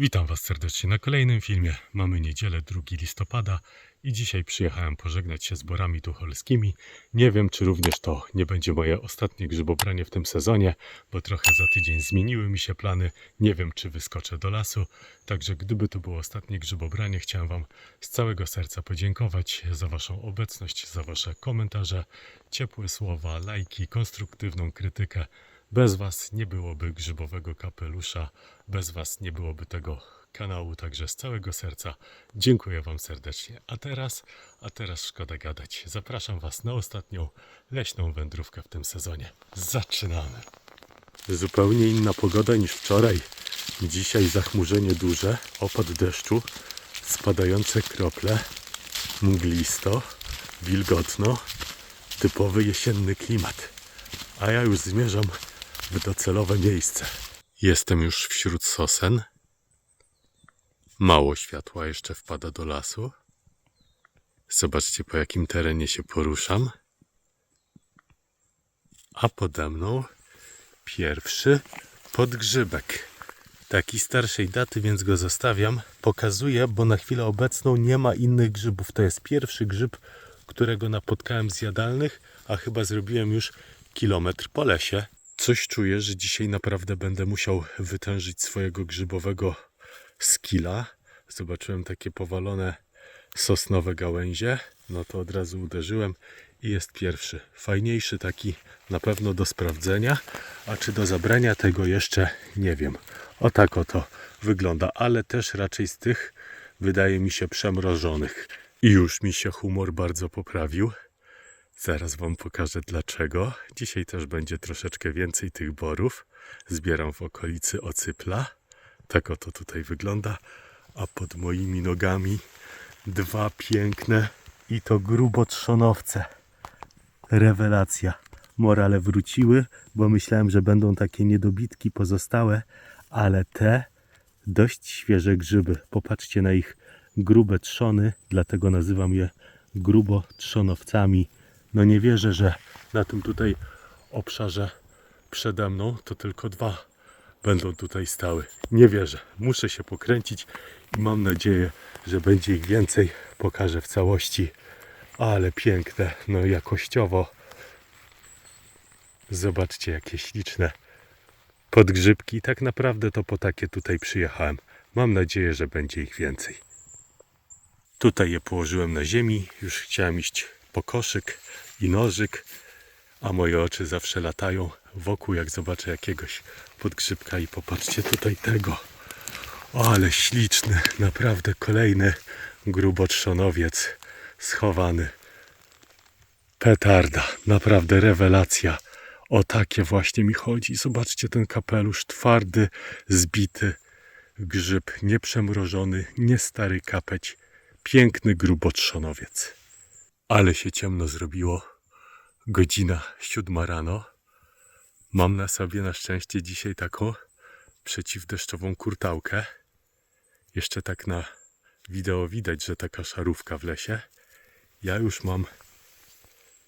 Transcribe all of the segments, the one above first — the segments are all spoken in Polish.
Witam Was serdecznie na kolejnym filmie. Mamy niedzielę 2 listopada i dzisiaj przyjechałem pożegnać się z borami tucholskimi. Nie wiem, czy również to nie będzie moje ostatnie grzybobranie w tym sezonie, bo trochę za tydzień zmieniły mi się plany. Nie wiem, czy wyskoczę do lasu. Także gdyby to było ostatnie grzybobranie, chciałem Wam z całego serca podziękować za Waszą obecność, za Wasze komentarze, ciepłe słowa, lajki, konstruktywną krytykę. Bez Was nie byłoby grzybowego kapelusza, bez Was nie byłoby tego kanału, także z całego serca dziękuję Wam serdecznie. A teraz, a teraz szkoda gadać. Zapraszam Was na ostatnią leśną wędrówkę w tym sezonie. Zaczynamy. Zupełnie inna pogoda niż wczoraj. Dzisiaj zachmurzenie duże, opad deszczu, spadające krople, mglisto, wilgotno, typowy jesienny klimat. A ja już zmierzam w docelowe miejsce. Jestem już wśród sosen. Mało światła jeszcze wpada do lasu. Zobaczcie, po jakim terenie się poruszam. A pode mną pierwszy podgrzybek. Taki starszej daty, więc go zostawiam. Pokazuję, bo na chwilę obecną nie ma innych grzybów. To jest pierwszy grzyb, którego napotkałem z jadalnych, a chyba zrobiłem już kilometr po lesie. Coś czuję, że dzisiaj naprawdę będę musiał wytężyć swojego grzybowego skilla. Zobaczyłem takie powalone sosnowe gałęzie, no to od razu uderzyłem i jest pierwszy. Fajniejszy taki na pewno do sprawdzenia, a czy do zabrania tego jeszcze nie wiem. O tak oto wygląda, ale też raczej z tych wydaje mi się przemrożonych. I już mi się humor bardzo poprawił. Zaraz Wam pokażę dlaczego. Dzisiaj też będzie troszeczkę więcej tych borów. Zbieram w okolicy Ocypla. Tak oto tutaj wygląda. A pod moimi nogami dwa piękne i to grubo trzonowce. Rewelacja. Morale wróciły, bo myślałem, że będą takie niedobitki pozostałe, ale te dość świeże grzyby. Popatrzcie na ich grube trzony, dlatego nazywam je grubo trzonowcami. No nie wierzę, że na tym tutaj obszarze przede mną to tylko dwa będą tutaj stały. Nie wierzę. Muszę się pokręcić i mam nadzieję, że będzie ich więcej. Pokażę w całości. Ale piękne, no jakościowo. Zobaczcie, jakie śliczne podgrzybki. Tak naprawdę to po takie tutaj przyjechałem. Mam nadzieję, że będzie ich więcej. Tutaj je położyłem na ziemi. Już chciałem iść po koszyk i nożyk, a moje oczy zawsze latają wokół, jak zobaczę jakiegoś podgrzybka i popatrzcie tutaj tego. O, ale śliczny, naprawdę kolejny grubotrzonowiec schowany. Petarda, naprawdę rewelacja. O takie właśnie mi chodzi. Zobaczcie ten kapelusz twardy, zbity. Grzyb nieprzemrożony, nie stary kapeć. Piękny grubotrzonowiec. Ale się ciemno zrobiło. Godzina siódma rano. Mam na sobie na szczęście dzisiaj taką przeciwdeszczową kurtałkę. Jeszcze tak na wideo widać, że taka szarówka w lesie. Ja już mam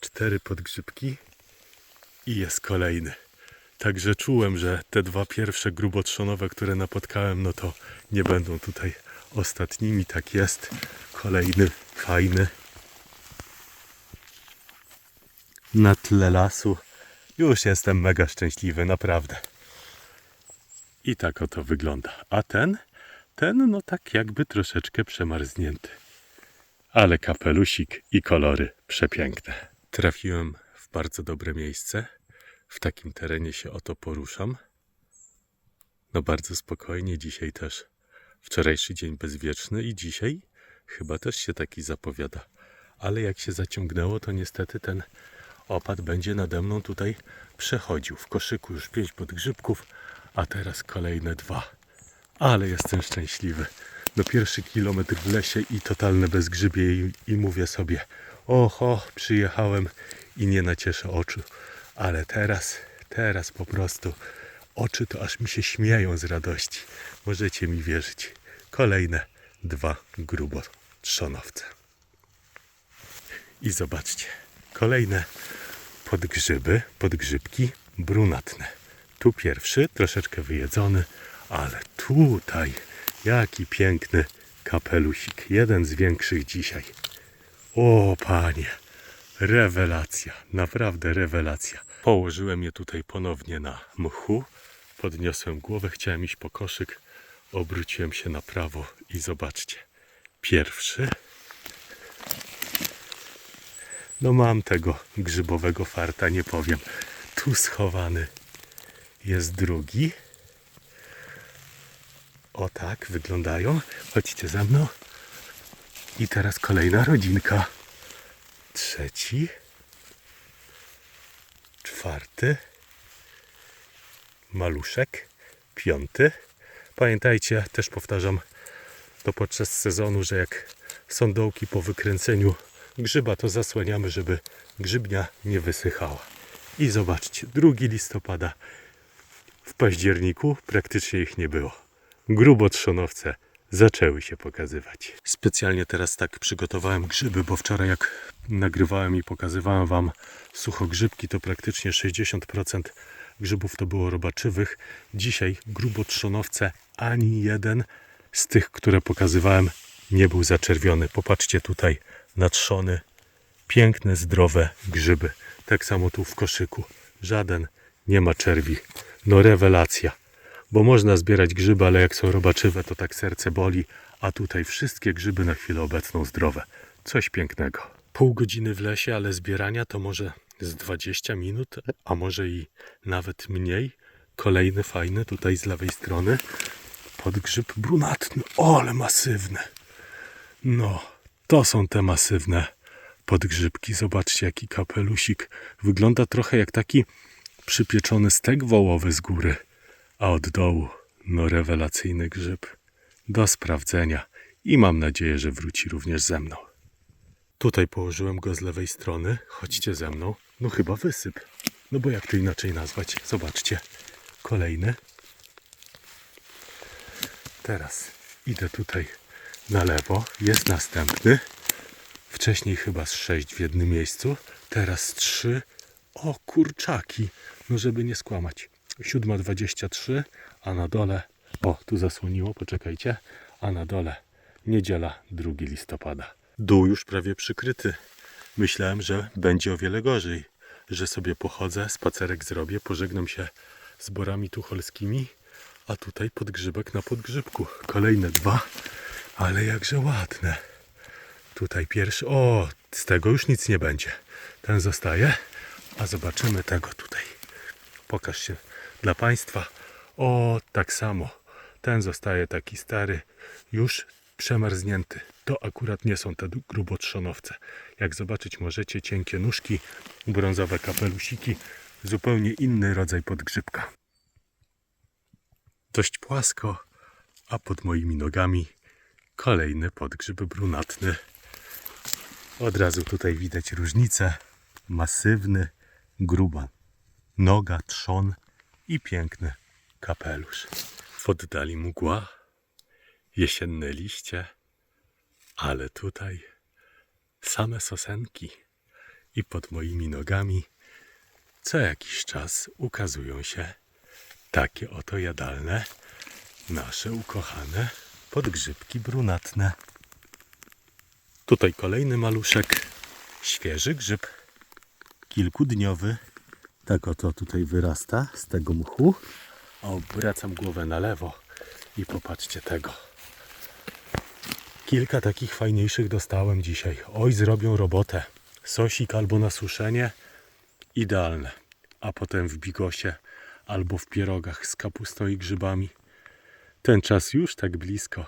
cztery podgrzybki i jest kolejny. Także czułem, że te dwa pierwsze grubotrzonowe, które napotkałem, no to nie będą tutaj ostatnimi. Tak jest. Kolejny, fajny. Na tle lasu. Już jestem mega szczęśliwy, naprawdę. I tak oto wygląda. A ten? Ten, no tak jakby troszeczkę przemarznięty. Ale kapelusik i kolory przepiękne. Trafiłem w bardzo dobre miejsce. W takim terenie się oto poruszam. No bardzo spokojnie dzisiaj też. Wczorajszy dzień bezwieczny i dzisiaj chyba też się taki zapowiada. Ale jak się zaciągnęło, to niestety ten opad będzie nade mną tutaj przechodził. W koszyku już pięć podgrzybków, a teraz kolejne dwa. Ale jestem szczęśliwy. No pierwszy kilometr w lesie i totalne bezgrzybie i, i mówię sobie oho, przyjechałem i nie nacieszę oczu. Ale teraz, teraz po prostu oczy to aż mi się śmieją z radości. Możecie mi wierzyć. Kolejne dwa grubo trzonowce. I zobaczcie, kolejne podgrzyby, podgrzybki brunatne. Tu pierwszy, troszeczkę wyjedzony, ale tutaj Jaki piękny kapelusik. Jeden z większych dzisiaj. O panie, rewelacja, naprawdę rewelacja. Położyłem je tutaj ponownie na mchu, podniosłem głowę, chciałem iść po koszyk, obróciłem się na prawo i zobaczcie. Pierwszy. No mam tego grzybowego farta, nie powiem. Tu schowany jest drugi. O tak wyglądają. Chodźcie za mną. I teraz kolejna rodzinka. Trzeci. Czwarty. Maluszek. Piąty. Pamiętajcie, też powtarzam to podczas sezonu, że jak są dołki po wykręceniu grzyba, to zasłaniamy, żeby grzybnia nie wysychała. I zobaczcie, 2 listopada w październiku praktycznie ich nie było. Grubotrzonowce zaczęły się pokazywać. Specjalnie teraz tak przygotowałem grzyby, bo wczoraj jak nagrywałem i pokazywałem Wam suchogrzybki, to praktycznie 60% grzybów to było robaczywych. Dzisiaj grubotrzonowce ani jeden z tych, które pokazywałem, nie był zaczerwiony. Popatrzcie tutaj na trzony. Piękne, zdrowe grzyby. Tak samo tu w koszyku. Żaden nie ma czerwi. No rewelacja. Bo można zbierać grzyby, ale jak są robaczywe, to tak serce boli. A tutaj wszystkie grzyby na chwilę obecną zdrowe. Coś pięknego. Pół godziny w lesie, ale zbierania to może z 20 minut, a może i nawet mniej. Kolejny fajny tutaj z lewej strony. Podgrzyb brunatny. O, ale masywny. No, to są te masywne podgrzybki. Zobaczcie, jaki kapelusik. Wygląda trochę jak taki przypieczony stek wołowy z góry, a od dołu, no rewelacyjny grzyb. Do sprawdzenia i mam nadzieję, że wróci również ze mną. Tutaj położyłem go z lewej strony. Chodźcie ze mną. No chyba wysyp. No bo jak to inaczej nazwać? Zobaczcie. Kolejny. Teraz idę tutaj na lewo. Jest następny. Wcześniej chyba z sześć w jednym miejscu. Teraz trzy. O, kurczaki. No żeby nie skłamać. Siódma dwadzieścia trzy, a na dole... O, tu zasłoniło, poczekajcie. A na dole niedziela 2 listopada. Dół już prawie przykryty. Myślałem, że będzie o wiele gorzej. Że sobie pochodzę, spacerek zrobię, pożegnam się z borami tucholskimi, a tutaj podgrzybek na podgrzybku. Kolejne dwa, ale jakże ładne. Tutaj pierwszy. O, z tego już nic nie będzie. Ten zostaje, a zobaczymy tego tutaj. Pokaż się dla Państwa. O, tak samo. Ten zostaje taki stary, już przemarznięty. To akurat nie są te grubotrzonowce. Jak zobaczyć możecie, cienkie nóżki, brązowe kapelusiki, zupełnie inny rodzaj podgrzybka. Dość płasko, a pod moimi nogami kolejny podgrzyb brunatny. Od razu tutaj widać różnicę. Masywny, gruba noga, trzon i piękny kapelusz. W oddali mgła, jesienne liście, ale tutaj same sosenki i pod moimi nogami co jakiś czas ukazują się takie oto jadalne, nasze ukochane podgrzybki brunatne. Tutaj kolejny maluszek, świeży grzyb, kilkudniowy. Tak oto tutaj wyrasta z tego mchu. Obracam głowę na lewo i popatrzcie tego. Kilka takich fajniejszych dostałem dzisiaj. Oj, zrobią robotę. Sosik albo na suszenie. Idealne. A potem w bigosie albo w pierogach z kapustą i grzybami. Ten czas już tak blisko.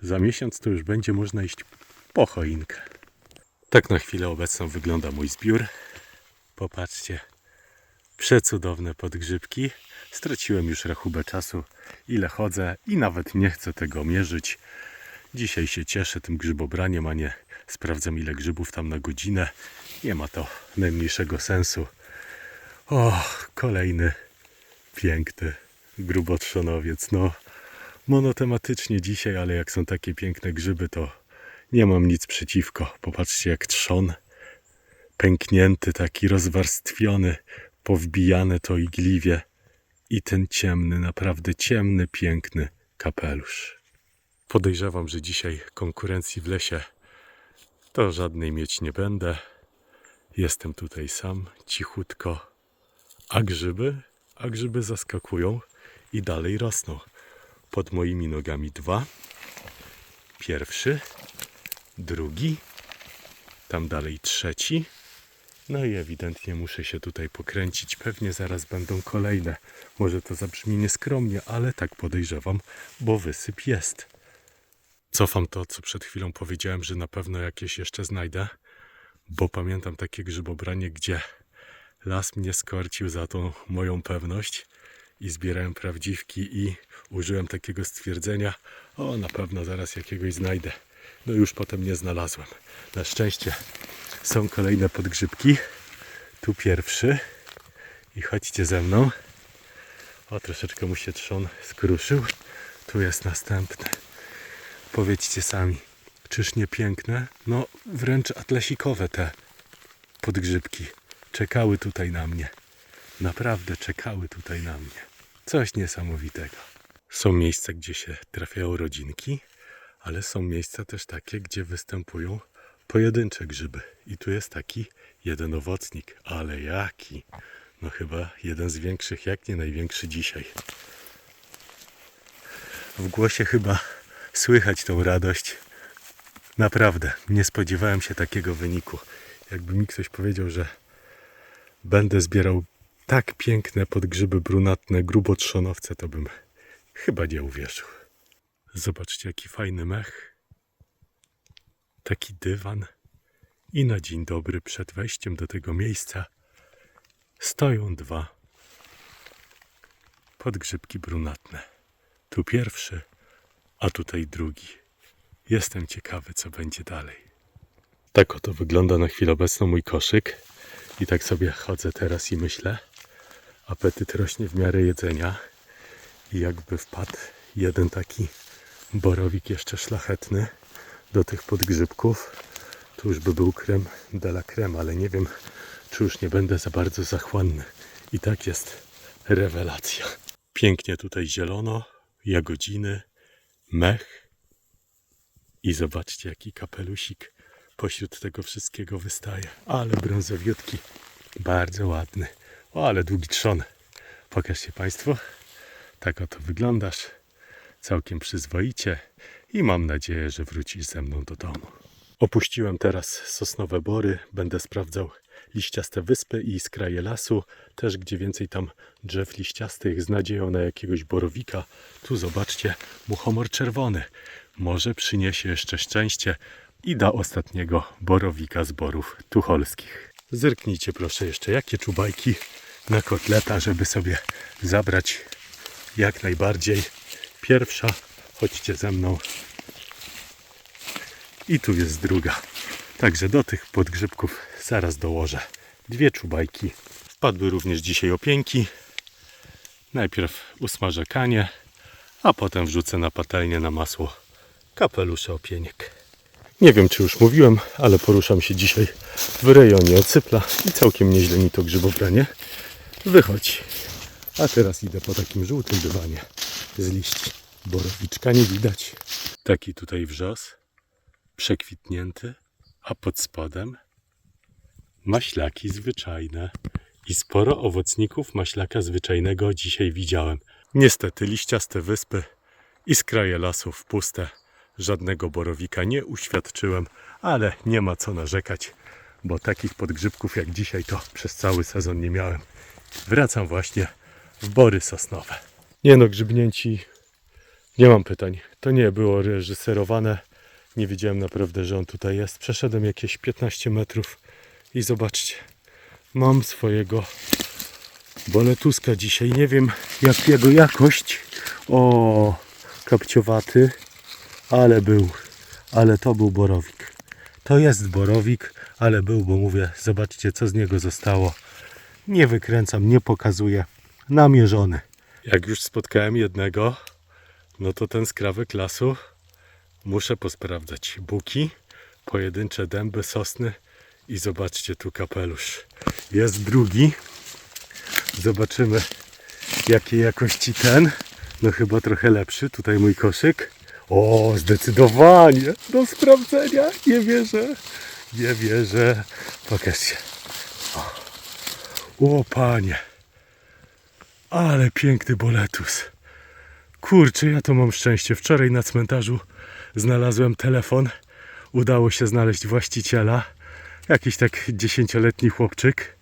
Za miesiąc to już będzie można iść po choinkę. Tak na chwilę obecną wygląda mój zbiór. Popatrzcie. Przecudowne podgrzybki. Straciłem już rachubę czasu, ile chodzę i nawet nie chcę tego mierzyć. Dzisiaj się cieszę tym grzybobraniem, a nie sprawdzam ile grzybów tam na godzinę. Nie ma to najmniejszego sensu. O, kolejny piękny grubotrzonowiec. No, monotematycznie dzisiaj, ale jak są takie piękne grzyby, to nie mam nic przeciwko. Popatrzcie jak trzon pęknięty, taki rozwarstwiony, powbijane to igliwie i ten ciemny, naprawdę ciemny, piękny kapelusz. Podejrzewam, że dzisiaj konkurencji w lesie to żadnej mieć nie będę. Jestem tutaj sam, cichutko. A grzyby? A grzyby zaskakują i dalej rosną. Pod moimi nogami dwa. Pierwszy, drugi, tam dalej trzeci. No i ewidentnie muszę się tutaj pokręcić. Pewnie zaraz będą kolejne. Może to zabrzmi nieskromnie, ale tak podejrzewam, bo wysyp jest. Cofam to, co przed chwilą powiedziałem, że na pewno jakieś jeszcze znajdę, bo pamiętam takie grzybobranie, gdzie las mnie skorcił za tą moją pewność i zbierałem prawdziwki i użyłem takiego stwierdzenia, o na pewno zaraz jakiegoś znajdę. No już potem nie znalazłem. Na szczęście są kolejne podgrzybki. Tu pierwszy i chodźcie ze mną. O, troszeczkę mu się trzon skruszył. Tu jest następny. Powiedzcie sami, czyż nie piękne? No, wręcz atlasikowe te podgrzybki. Czekały tutaj na mnie. Naprawdę czekały tutaj na mnie. Coś niesamowitego. Są miejsca, gdzie się trafiają rodzinki, ale są miejsca też takie, gdzie występują pojedyncze grzyby. I tu jest taki jeden owocnik. Ale jaki? No chyba jeden z większych, jak nie największy dzisiaj. W głosie chyba słychać tą radość. Naprawdę, nie spodziewałem się takiego wyniku. Jakby mi ktoś powiedział, że będę zbierał tak piękne podgrzyby brunatne, grubotrzonowce, to bym chyba nie uwierzył. Zobaczcie, jaki fajny mech. Taki dywan. I na dzień dobry przed wejściem do tego miejsca stoją dwa podgrzybki brunatne. Tu pierwszy, a tutaj drugi. Jestem ciekawy, co będzie dalej. Tak oto wygląda na chwilę obecną mój koszyk. I tak sobie chodzę teraz i myślę. Apetyt rośnie w miarę jedzenia. I jakby wpadł jeden taki borowik jeszcze szlachetny do tych podgrzybków, to już by był krem de la creme, ale nie wiem, czy już nie będę za bardzo zachłanny. I tak jest rewelacja. Pięknie tutaj zielono, jagodziny, mech i zobaczcie jaki kapelusik pośród tego wszystkiego wystaje. Ale brązowiutki, bardzo ładny. O, ale długi trzon. Pokażcie Państwu. Tak oto wyglądasz. Całkiem przyzwoicie i mam nadzieję, że wrócisz ze mną do domu. Opuściłem teraz sosnowe bory. Będę sprawdzał liściaste wyspy i skraje lasu. Też gdzie więcej tam drzew liściastych z nadzieją na jakiegoś borowika. Tu zobaczcie, muchomor czerwony. Może przyniesie jeszcze szczęście i da ostatniego borowika z borów tucholskich. Zerknijcie proszę jeszcze, jakie czubajki na kotleta, żeby sobie zabrać jak najbardziej. Pierwsza, chodźcie ze mną. I tu jest druga. Także do tych podgrzybków zaraz dołożę dwie czubajki. Wpadły również dzisiaj opieńki. Najpierw usmażę kanie, a potem wrzucę na patelnię na masło kapelusze opieniek. Nie wiem, czy już mówiłem, ale poruszam się dzisiaj w rejonie Ocypla i całkiem nieźle mi to grzybobranie wychodzi. A teraz idę po takim żółtym dywanie z liści. Borowiczka nie widać. Taki tutaj wrzos, przekwitnięty, a pod spodem maślaki zwyczajne. I sporo owocników maślaka zwyczajnego dzisiaj widziałem. Niestety liściaste wyspy i skraje lasów puste. Żadnego borowika nie uświadczyłem, ale nie ma co narzekać, bo takich podgrzybków jak dzisiaj to przez cały sezon nie miałem. Wracam właśnie w bory sosnowe. Nie no, grzybnięci, nie mam pytań. To nie było reżyserowane. Nie wiedziałem naprawdę, że on tutaj jest. Przeszedłem jakieś 15 metrów i zobaczcie, mam swojego boletuska dzisiaj. Nie wiem jak jego jakość. O, kapciowaty, ale był, ale to był borowik. To jest borowik, ale był, bo mówię, zobaczcie co z niego zostało. Nie wykręcam, nie pokazuję. Namierzony. Jak już spotkałem jednego, no to ten skrawek lasu muszę posprawdzać. Buki, pojedyncze dęby, sosny i zobaczcie tu kapelusz. Jest drugi. Zobaczymy jakiej jakości ten. No chyba trochę lepszy. Tutaj mój koszyk. O, zdecydowanie. Do sprawdzenia. Nie wierzę. Nie wierzę. Pokaż się. O, o panie. Ale piękny boletus. Kurczę, ja to mam szczęście. Wczoraj na cmentarzu znalazłem telefon. Udało się znaleźć właściciela. Jakiś tak dziesięcioletni chłopczyk.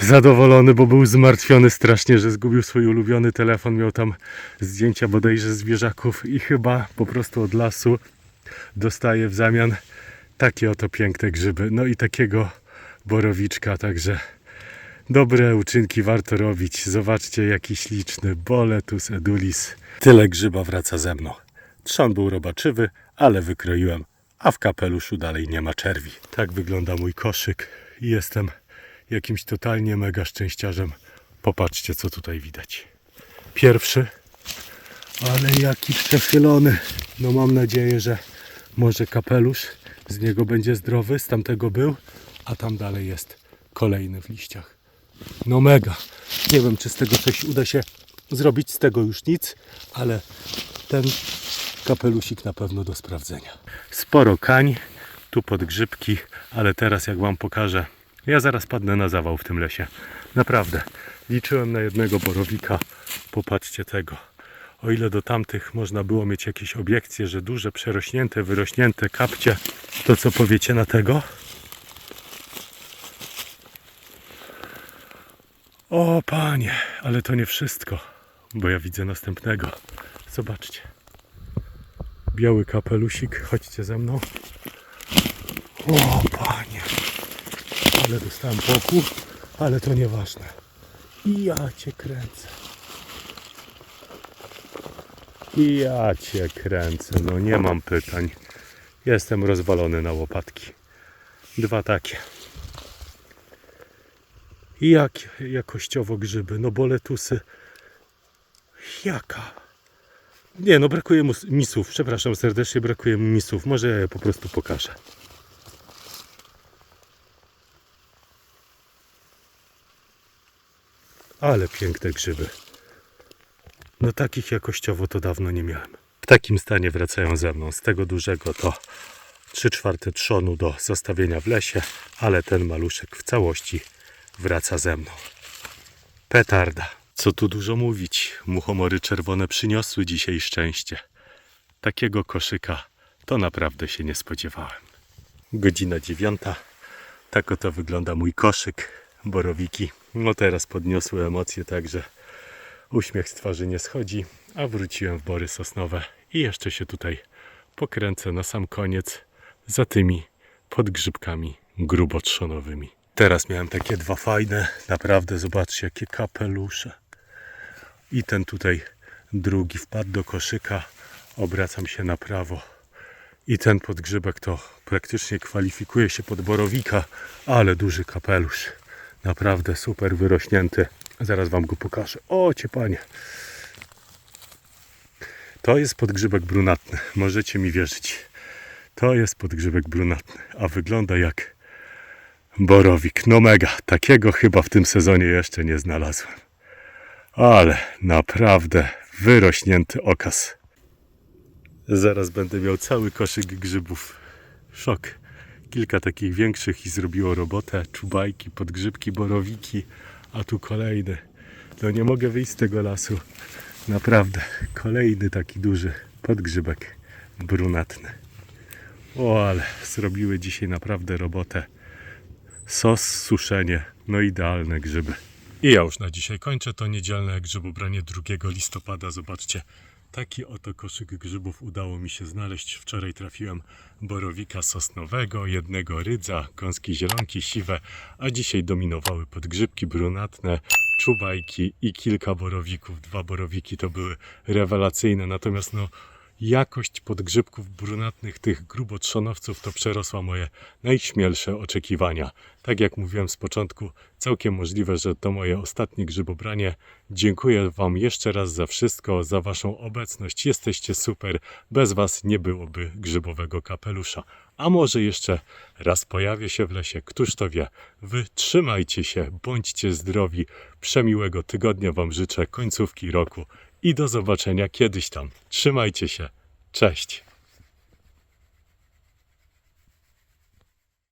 Zadowolony, bo był zmartwiony strasznie, że zgubił swój ulubiony telefon. Miał tam zdjęcia bodajże zwierzaków i chyba po prostu od lasu dostaje w zamian takie oto piękne grzyby. No i takiego borowiczka, także dobre uczynki warto robić. Zobaczcie jaki śliczny boletus edulis. Tyle grzyba wraca ze mną. Trzon był robaczywy, ale wykroiłem, a w kapeluszu dalej nie ma czerwi. Tak wygląda mój koszyk i jestem jakimś totalnie mega szczęściarzem. Popatrzcie co tutaj widać. Pierwszy, ale jaki przechylony. No mam nadzieję, że może kapelusz z niego będzie zdrowy, z tamtego był, a tam dalej jest kolejny w liściach. No mega. Nie wiem, czy z tego coś uda się zrobić, z tego już nic, ale ten kapelusik na pewno do sprawdzenia. Sporo kań, tu podgrzybki, ale teraz jak Wam pokażę, ja zaraz padnę na zawał w tym lesie. Naprawdę. Liczyłem na jednego borowika. Popatrzcie tego. O ile do tamtych można było mieć jakieś obiekcje, że duże, przerośnięte, wyrośnięte kapcie, to co powiecie na tego? O panie, ale to nie wszystko, bo ja widzę następnego. Zobaczcie. Biały kapelusik, chodźcie ze mną. O panie, ale dostałem poku, ale to nieważne. I ja cię kręcę. I ja cię kręcę, no nie mam pytań. Jestem rozwalony na łopatki. Dwa takie. I jak jakościowo grzyby, no boletusy. Jaka? Nie, no brakuje mu misów. Przepraszam serdecznie, brakuje mi misów. Może ja je po prostu pokażę. Ale piękne grzyby. No takich jakościowo to dawno nie miałem. W takim stanie wracają ze mną. Z tego dużego to 3 czwarte trzonu do zostawienia w lesie, ale ten maluszek w całości wraca ze mną. Petarda. Co tu dużo mówić, muchomory czerwone przyniosły dzisiaj szczęście. Takiego koszyka to naprawdę się nie spodziewałem. Godzina dziewiąta. Tak oto wygląda mój koszyk. Borowiki. No teraz podniosły emocje, także uśmiech z twarzy nie schodzi, a wróciłem w bory sosnowe i jeszcze się tutaj pokręcę na sam koniec za tymi podgrzybkami grubotrzonowymi. Teraz miałem takie dwa fajne, naprawdę zobaczcie jakie kapelusze. I ten tutaj drugi wpadł do koszyka, obracam się na prawo. I ten podgrzybek to praktycznie kwalifikuje się pod borowika, ale duży kapelusz. Naprawdę super wyrośnięty. Zaraz wam go pokażę. O, cię panie. To jest podgrzybek brunatny. Możecie mi wierzyć. To jest podgrzybek brunatny, a wygląda jak borowik. No mega. Takiego chyba w tym sezonie jeszcze nie znalazłem. Ale naprawdę wyrośnięty okaz. Zaraz będę miał cały koszyk grzybów. Szok. Kilka takich większych i zrobiło robotę. Czubajki, podgrzybki, borowiki, a tu kolejny. No nie mogę wyjść z tego lasu. Naprawdę. Kolejny taki duży podgrzybek brunatny. O, ale zrobiły dzisiaj naprawdę robotę. Sos, suszenie, no idealne grzyby. I ja już na dzisiaj kończę to niedzielne grzybobranie 2 listopada. Zobaczcie, taki oto koszyk grzybów udało mi się znaleźć. Wczoraj trafiłem borowika sosnowego, jednego rydza, gąski zielonki siwe, a dzisiaj dominowały podgrzybki brunatne, czubajki i kilka borowików. Dwa borowiki to były rewelacyjne, natomiast no jakość podgrzybków brunatnych tych grubotrzonowców to przerosła moje najśmielsze oczekiwania. Tak jak mówiłem z początku, całkiem możliwe, że to moje ostatnie grzybobranie. Dziękuję Wam jeszcze raz za wszystko, za Waszą obecność. Jesteście super. Bez Was nie byłoby grzybowego kapelusza. A może jeszcze raz pojawię się w lesie, któż to wie. Wy trzymajcie się, bądźcie zdrowi. Przemiłego tygodnia Wam życzę, końcówki roku i do zobaczenia kiedyś tam. Trzymajcie się. Cześć.